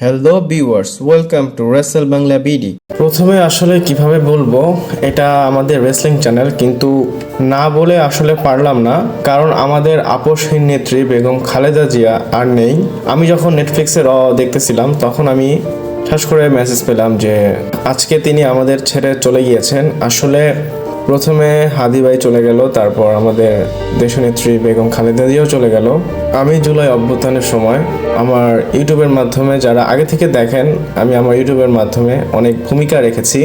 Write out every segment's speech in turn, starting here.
Hello viewers welcome to Rasel Bangla BD প্রথমে আসলে কীভাবে বলব, এটা আমাদের রেসলিং চ্যানেল কিন্তু না বলে আসলে পারলাম না, কারণ আমাদের আপসহীন নেত্রী বেগম খালেদা জিয়া আর নেই। আমি যখন নেটফ্লিক্সে র দেখতেছিলাম, তখন আমি ঠাস করে মেসেজ পেলাম যে, আজকে তিনি আমাদের ছেড়ে চলে গিয়েছেন। আসলে প্রথমে হাদি ভাই চলে গেল, তারপর আমাদের দেশনেত্রী বেগম খালেদা জিয়াও চলে গেল। আমি জুলাই অভ্যুত্থানের সময় আমার ইউটিউবের মাধ্যমে যারা আগে থেকে দেখেন, আমি আমার ইউটিউবের মাধ্যমে অনেক ভূমিকা রেখেছি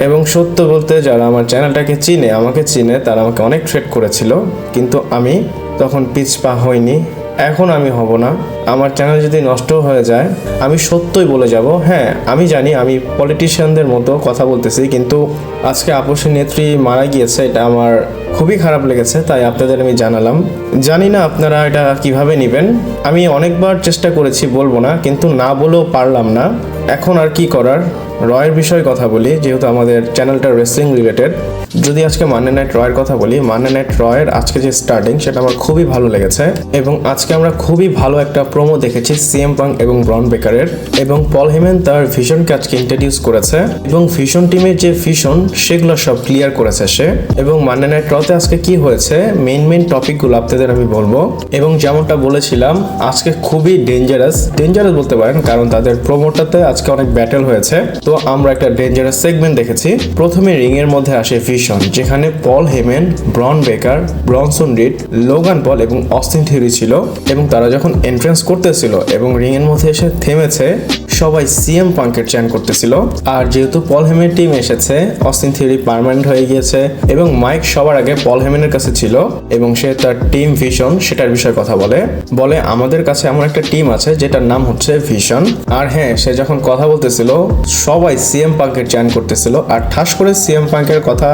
এবং সত্য বলতে যারা আমার চ্যানেলটাকে চিনে, আমাকে চিনে, তারা আমাকে অনেক ট্রেড করেছিল। কিন্তু আমি তখন পিছপা হইনি। এখন আমি হব না। আমার চ্যানেল যদি নষ্ট হয়ে যায়, আমি সত্যই বলে যাব হ্যাঁ আমি জানি আমি পলিটিশিয়ানদের মতো কথা বলতেছি, কিন্তু আজকে আপসী নেত্রী মারা গিয়েছে, এটা আমার খুবই খারাপ লেগেছে, তাই আপনাদের আমি জানালাম। জানি না আপনারা এটা কীভাবে নেবেন, আমি অনেকবার চেষ্টা করেছি বলব না, কিন্তু না বলেও পারলাম না। এখন আর কি করার? রয়ের বিষয়ে কথা বলি, যেহেতু আমাদের চ্যানেলটা রেসলিং রিলেটেড। যদি আজকে মান্নে নাইট রয়ের কথা বলি মান্নে নাইট রয়ের আজকে যে স্টার্টিং, সেটা আমার খুবই ভালো লেগেছে। এবং আজকে আমরা খুবই ভালো একটা প্রোমো দেখেছি সিএম পাং এবং ব্রন বেকারের। এবং পল হেমেন তার ভিশনকে আজকে ইন্ট্রোডিউস করেছে। এবং ভিশন টিমের যে ভিশন, সেগুলো সব ক্লিয়ার করেছে সে। এবং মান্নে নাইট রতে আজকে কি হয়েছে মেন মেন টপিকগুলো আপনাদের আমি বলব। এবং যেমনটা বলেছিলাম, আজকে খুবই ডেঞ্জারাস ডেঞ্জারাস বলতে পারেন, কারণ তাদের প্রোমোটাতে আজকে অনেক ব্যাটেল হয়েছে। তো আমরা একটা ডেঞ্জারাস সেগমেন্ট দেখেছি। প্রথমে রিং এর মধ্যে আসে ভিশন যেখানে পল হেমেন ব্রন বেকার ব্রনসন রিড লোগান পল এবং অস্টিন থিওরি ছিল এবং তারা যখন এন্ট্রেন্স করতেছিল এবং রিং এর মধ্যে এসে থেমেছে সবাই সিএম পাঙ্কের চ্যান করতেছিল। আর যেহেতু পল হেমের টিম এসেছে অস্টিন থিওরি পারমানেন্ট হয়ে গিয়েছে এবং মাইক সবার আগে পল হেমেনের কাছে ছিল এবং সে তার টিম ভিশন সেটার বিষয়ে কথা বলে। বলে, আমাদের কাছে এমন একটা টিম আছে যেটার নাম হচ্ছে ভিশন আর হ্যাঁ সে যখন কথা বলতেছিল, সবাই সিএম পাঙ্কের চ্যান করতেছিল। আর ঠাস করে সিএম পাঙ্কের কথা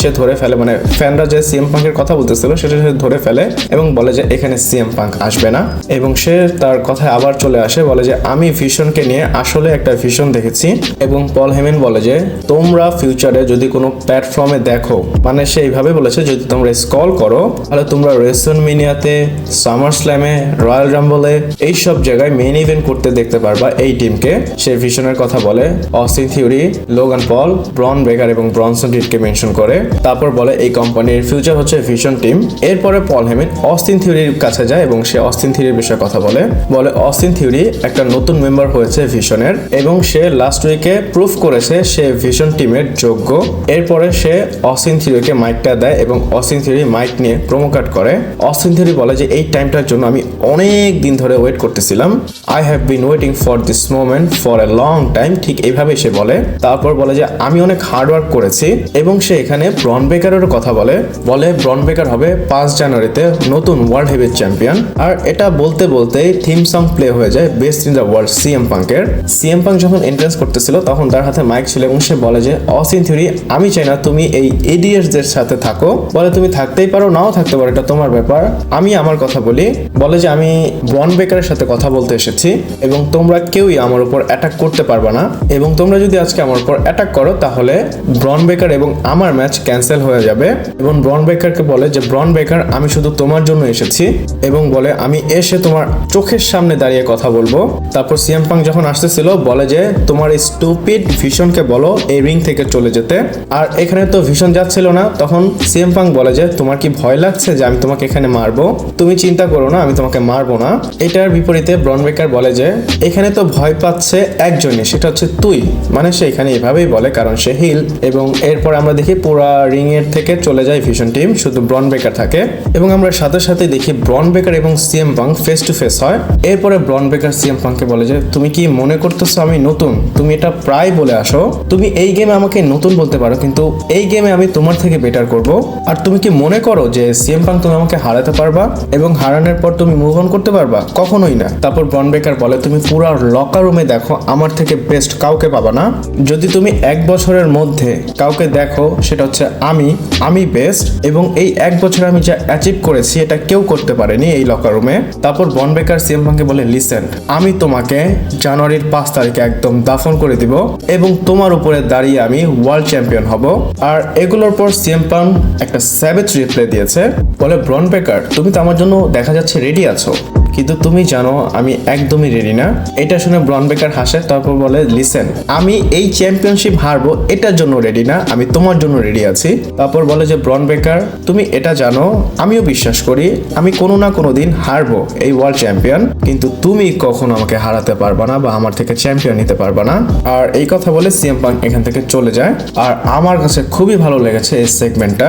সে ধরে ফেলে মানে ফ্যানরা যে সিএম পাঙ্কের কথা বলতেছিল, সেটা সে ধরে ফেলে এবং বলে যে এখানে সিএম পাঙ্ক আসবে না। এবং সে তার কথায় আবার চলে আসে, বলে যে আমি ভিশনকে নিয়ে আসলে একটা ভিশন দেখেছি এবং পল হেমেন বলে যে, তোমরা ফিউচারে যদি কোনো প্ল্যাটফর্মে দেখো মানে সে এইভাবে বলেছে, যদি তোমরা স্কল করো, তাহলে তোমরা রেসন মিনিয়াতে সামার স্ল্যামে রয়্যাল রাম্বলে এই সব জায়গায় মেইন ইভেন্ট করতে দেখতে পারবা। এই টিমকে সে ভিশনের কথা বলে। Austin Theory Logan Paul Bron Breakker এবং ব্রনসন রিডকে মেনশন করে। তারপর বলে এই কোম্পানির ফিউচার হচ্ছে ভিশন টিম এরপরে পল হেমিন অস্টিন থিওরির কাছে যায় এবং সে অস্টিন থিওরির বিষয়ে কথা বলে। বলে অস্টিন থিওরি একটা নতুন মেম্বার হয়েছে ভিশনের এবং সে লাস্ট উইকে প্রুফ করেছে সে ভিশন টিমের যোগ্য। এরপরে সে অস্টিন থিওরিকে মাইকটা দেয় এবং অস্টিন থিওরি মাইক নিয়ে প্রোমো কাট করে। অস্টিন থিওরি বলে যে, এই টাইমটার জন্য আমি অনেক দিন ধরে ওয়েট করতেছিলাম। I have been waiting for this moment for a long time ঠিক এইভাবেই সে বলে। তারপর বলে যে, আমি অনেক হার্ড ওয়ার্ক করেছি এবং সে এখানে ব্রন বেকারেরও কথা বলে বলে ব্রন বেকার হবে পাঁচ জানুয়ারিতে নতুন ওয়ার্ল্ড হেভিওয়েট চ্যাম্পিয়ন আর এটা বলতে বলতেই থিম সং প্লে হয়ে যায় best in the world CM পাঙ্কের CM Punk যখন এন্ট্রেন্স করতেছিল, তখন তার হাতে মাইক ছিল এবং সে বলে যে অসিন থিওরি আমি চাই না তুমি এই ইডিয়টসদের সাথে থাকো। বলে, তুমি থাকতেই পারো, নাও থাকতে পারো, এটা তোমার ব্যাপার। আমি আমার কথা বলি। বলে যে, আমি ব্রন বেকারের সাথে কথা বলতে এসেছি এবং তোমরা কেউই আমার উপর অ্যাটাক করতে পারবে না। এবং তোমরা যদি আজকে আমার উপর অ্যাটাক করো, তাহলে ব্রন বেকার এবং আমার ম্যাচ ক্যান্সেল হয়ে যাবে এবং ব্রন বেকারকে বলে যে, ব্রন বেকার, আমি শুধু তোমার জন্য এসেছি। এবং বলে, আমি এসে তোমার চোখের সামনে দাঁড়িয়ে কথা বলব। তারপর সিএম পাং যখন আসতেছিল, বলে যে, তোমার এই স্টুপিড ভিশনকে বলো এই রিং থেকে চলে যেতে। আর এখানে তো ভিশন যাচ্ছিল না, তখন সিএম পাং বলে যে, তোমার কি ভয় লাগছে যে আমি তোমাকে এখানে মারবো? তুমি চিন্তা করো না, আমি তোমাকে মারবো না। এটার বিপরীতে ব্রন বেকার বলে যে, এখানে তো ভয় পাচ্ছে একজনই, সেটা হচ্ছে তুই। মানে সে এখানে এভাবেই বলে, কারণ সে হিল। এবং এরপর আমরা দেখি পুরা রিং এর থেকে চলে যায় ভিশন টিম শুধু ব্রন বেকার থাকে। এবং আমরা সাথে সাথে দেখি ব্রন বেকার এবং সিএম পাং ফেস টু ফেস হয়। এরপরে ব্রন বেকার সিএম পাংকে বলে যে, তুমি কি মনে করতেছো আমি নতুন? তুমি এটা প্রায় বলে আসো। তুমি এই গেমে আমাকে নতুন বলতে পারো, কিন্তু এই গেমে আমি তোমার থেকে বেটার করব। আর তুমি কি মনে করো যে সিএম পাং তুমি আমাকে হারাতে পারবা? এবং হারানোর পর তুমি মুভ অন করতে পারবা? কখনোই না। তারপর ব্রন বেকার বলে, তুমি পুরো লকার রুমে দেখো, আমার থেকে বেস্ট কাউকে পাবা না। যদি তুমি এক বছরের মধ্যে কাউকে দেখো, সেটা হচ্ছে আমি আমি বেস্ট এবং এই এক বছরে আমি যা অ্যাচিভ করেছি এটা কেউ করতে পারেনি এই লকার রুমে তারপর বন বেকার সিএম পাংকে বলে লিসেন আমি তোমাকে জানুয়ারির পাঁচ তারিখে একদম দাফন করে দিব এবং তোমার উপরে দাঁড়িয়ে আমি ওয়ার্ল্ড চ্যাম্পিয়ন হব। আর এগুলোর পর সিএম পাং একটা স্যাভেজ রিপ্লে দিয়েছে। বলে ব্রন বেকার তুমি তো আমার জন্য দেখা যাচ্ছে রেডি আছো। কিন্তু তুমি জানো, আমি একদমই রেডি না। এটা শুনে ব্রন বেকার হাসে, তারপর বলে লিসেন আমি এই চ্যাম্পিয়নশিপ হারবো, এটার জন্য রেডি না, আমি তোমার জন্য রেডি আছি। তারপর বলে যে, ব্রন বেকার, তুমি এটা জানো, আমিও বিশ্বাস করি, আমি কোনো না কোনো দিন হারবো এই ওয়ার্ল্ড চ্যাম্পিয়ন কিন্তু তুমি কখনো আমাকে হারাতে পারবা না বা আমার থেকে চ্যাম্পিয়ন নিতে পারবা না। আর এই কথা বলে সিএম পাং এখান থেকে চলে যায়। আর আমার কাছে খুবই ভালো লেগেছে এই সেগমেন্টটা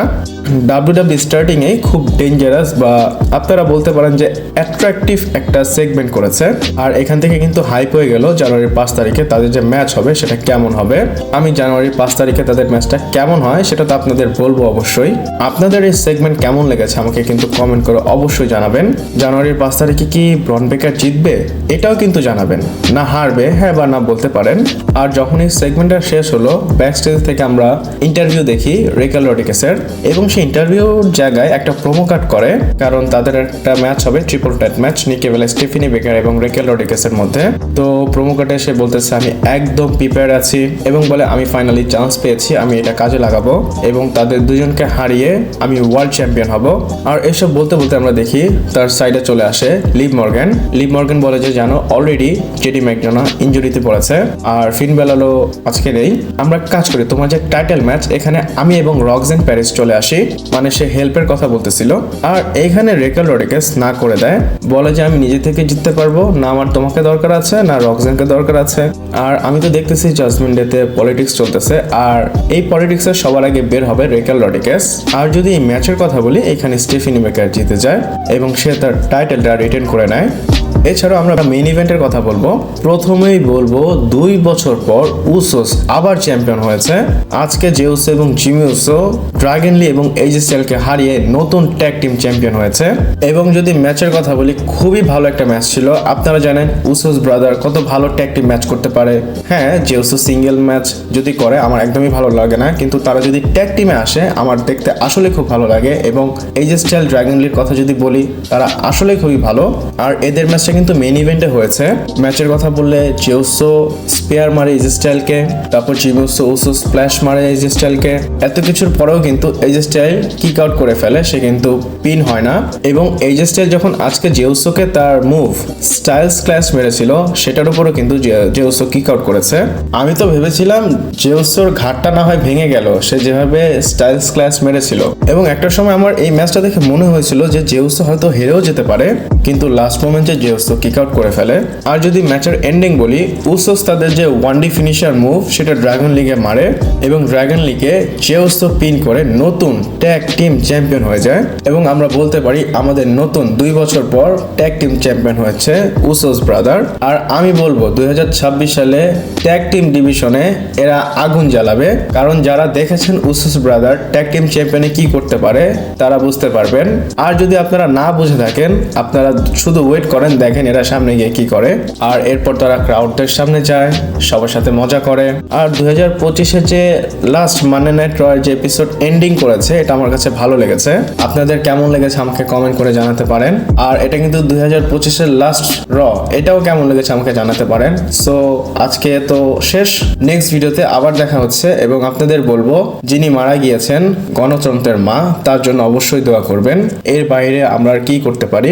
ডাব্লিউ ডাব্লিউ স্টার্টিং এ খুব ডেঞ্জারাস বা আপনারা বলতে পারেন যে অ্যাট্রাকটিভ একটা সেগমেন্ট করেছে। আর এখান থেকে কিন্তু হাইপ হয়ে গেল জানুয়ারির পাঁচ তারিখে তাদের যে ম্যাচ হবে সেটা কেমন হবে। আমি জানুয়ারির পাঁচ তারিখে তাদের ম্যাচটা কেমন হয় সেটা তো আপনাদের বলব অবশ্যই। আপনাদের এই সেগমেন্ট কেমন লেগেছে আমাকে কিন্তু কমেন্ট করে অবশ্যই জানাবেন। জানুয়ারির পাঁচ তারিখে কি ব্রন বেকার জিতবে? এটাও কিন্তু জানাবেন। না হারবে হ্যাঁ বা না বলতে পারেন। আর যখন এই সেগমেন্টটা শেষ হলো ব্যাক স্টেজ থেকে আমরা ইন্টারভিউ দেখি রেকাল রডিকেসের এবং সেই ইন্টারভিউর জায়গায় একটা প্রোমো কাট করে, কারণ তাদের একটা ম্যাচ হবে triple tight match Nikki Bella Stephanie Vaquer এবং রেকেল রডিকেসের মধ্যে। তো প্রোমো কাটে সে বলতেছে, আমি একদম প্রিপেয়ার আছি এবং বলে, আমি ফাইনালি চান্স পেয়েছি, আমি এটা কাজে লাগাবো এবং তাদের দুজনকে হারিয়ে আমি ওয়ার্ল্ড চ্যাম্পিয়ন হব। আর এসব বলতে বলতে আমরা দেখি, তার সাইডে চলে আসে লিভ মর্গ্যান লিভ মর্গ্যান বলে যে, জানো অলরেডি জেডি ম্যাকডোনা ইঞ্জুরিতে পড়েছে আর ফিন বেলালো আজকে নেই। আমরা কাজ করি, তোমার যে টাইটেল ম্যাচ এখানে আমি এবং রক্স রক্সেন প্যারিস চলে আসি। মানে সে হেল্পের কথা বলতেছিল। আর এইখানে রেকেল রডিকেস না করে দেয়, বলে যে আমি নিজে থেকে জিততে পারব, না আমার তোমাকে দরকার আছে, না রক্সেনকে দরকার আছে। আর আমি তো দেখতেছি জাজমেন্ট ডেতে পলিটিক্স চলতেছে, আর এই পলিটিক্সের সবার আগে বের হবে রেকাল রডিকেস আর যদি এই ম্যাচের কথা বলি, এখানে স্টিফিনি মেকার জিতে যায় এবং সে তার টাইটেলটা রিটেন করে নেয়। এছাড়াও আমরা মেইন ইভেন্টের কথা বলব। প্রথমেই বলব, দুই বছর পর উসোস আবার চ্যাম্পিয়ন হয়েছে। আজকে জেউস এবং জিমিউসো ড্রাগনলি এবং এইচএসএলকে হারিয়ে নতুন ট্যাগ টিম চ্যাম্পিয়ন হয়েছে। এবং যদি ম্যাচের কথা বলি, খুবই ভালো একটা ম্যাচ ছিল। আপনারা জানেন উসোস ব্রাদার কত ভালো ট্যাগ টিম ম্যাচ করতে পারে। হ্যাঁ জেউসো সিঙ্গেল ম্যাচ যদি করে, আমার একদমই ভালো লাগে না। কিন্তু তারা যদি ট্যাগ টিমে আসে, আমার দেখতে আসলে খুব ভালো লাগে। এবং এইচএসএল ড্রাগনলির কথা যদি বলি, তারা আসলে খুবই ভালো। আর এদের ম্যাচটা কিন্তু মেইন ইভেন্টে হয়েছে। ম্যাচের কথা বললে জেউসো স্পেয়ার মারে এজ স্টাইলকে তারপর জিমুসো উসো স্প্ল্যাশ মারে এজ স্টাইলকে এত কিছুর পরেও কিন্তু এজ স্টাইল কিক আউট করে ফেলে, সে কিন্তু পিন হয় না। এবং এজ স্টাইল যখন আজকে জেউসোকে তার মুভ স্টাইলস ক্লাস মেরেছিল, সেটার উপরও কিন্তু জেউসো কিক আউট করেছে। আমি তো ভেবেছিলাম জেউসোর ঘাটটা না হয় ভেঙে গেল, সে যেভাবে স্টাইলস ক্লাস মেরেছিল। এবং একটা সময় আমার এই ম্যাচটা দেখে মনে হয়েছিল যে জেউসো হয়তো হেরেও যেতে পারে, কিন্তু লাস্ট মোমেন্টে জেউসো কিক আউট করে ফেলে। আর যদি ম্যাচের এন্ডিং বলি উসোস তাদের যে ওয়ান ডি ফিনিশার মুভ সেটা ড্রাগন লিগে মারে এবং ড্রাগন লিগে জেউসো পিন করে নতুন ট্যাগ টিম চ্যাম্পিয়ন হয়ে যায়। এবং আমরা বলতে পারি, আমাদের নতুন দুই বছর পর ট্যাগ টিম চ্যাম্পিয়ন হয়েছে উসোস ব্রাদার আর আমি বলব, দুই হাজার ছাব্বিশ সালে ট্যাগ টিম ডিভিশনে এরা আগুন জ্বালাবে। কারণ যারা দেখেছেন উসোস ব্রাদার ট্যাগ টিম চ্যাম্পিয়নে কি করতে পারে, তারা বুঝতে পারবেন। আর যদি আপনারা না বুঝে থাকেন, আপনারা শুধু ওয়েট করেন দেখেন এরা সামনে গিয়ে কি করে। আর এরপর তারা ক্রাউডদের সামনে যায়, সবার সাথে মজা করে। আর দু হাজার পঁচিশে যে লাস্ট মানে নাইট রয়ের যে এপিসোড এন্ডিং করেছে, এটা আমার কাছে ভালো লেগেছে। আপনাদের কেমন লেগেছে আমাকে কমেন্ট করে জানাতে পারেন। আর এটা কিন্তু দুই হাজার পঁচিশের লাস্ট র এটাও কেমন লেগেছে আমাকে জানাতে পারেন। সো আজকে তো শেষ। নেক্সট ভিডিওতে আবার দেখা হচ্ছে এবং আপনাদের বলব, যিনি মারা গিয়েছেন, গণতন্ত্রের মা, তার জন্য অবশ্যই দোয়া করবেন। এর বাইরে আমরা আর কি করতে পারি?